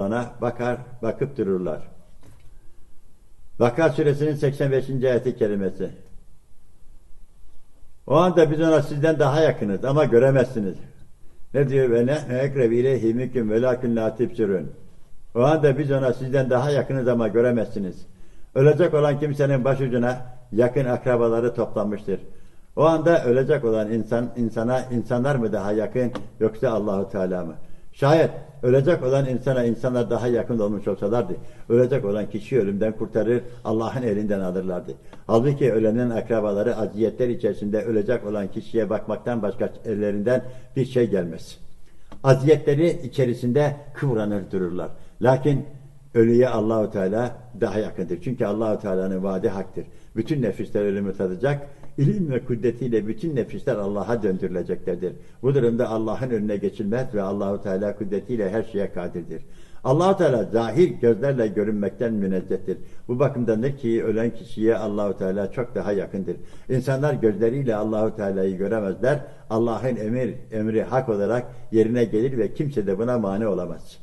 Ona bakar, bakıp dururlar. Vakka suresinin 85. ayeti kerimesi. O anda biz ona sizden daha yakınız ama göremezsiniz. Ne diyor? Ve ne ekrebi ileyhi minkum velakin la tibsirun. O anda biz ona sizden daha yakınız ama göremezsiniz. Ölecek olan kimsenin başucuna yakın akrabaları toplanmıştır. O anda ölecek olan insan insana insanlar mı daha yakın yoksa Allahu Teala mı? Şayet ölecek olan insana insanlar daha yakın olmuş olsalardı, ölecek olan kişiyi ölümden kurtarır, Allah'ın elinden alırlardı. Halbuki ölenin akrabaları aziyetler içerisinde ölecek olan kişiye bakmaktan başka ellerinden bir şey gelmez. Aziyetleri içerisinde kıvranır dururlar. Lakin ölüye Allahu Teala daha yakındır. Çünkü Allahu Teala'nın vaadi haktır. Bütün nefisler ölümü tadacak. İlim ve kudretiyle bütün nefisler Allah'a döndürüleceklerdir. Bu durumda Allah'ın önüne geçilmez ve Allahu Teala kudretiyle her şeye kadirdir. Allahu Teala zahir gözlerle görünmekten münezzehtir. Bu bakımdandır ki ölen kişiye Allahu Teala çok daha yakındır. İnsanlar gözleriyle Allahu Teala'yı göremezler. Allah'ın emir emri hak olarak yerine gelir ve kimse de buna mani olamaz.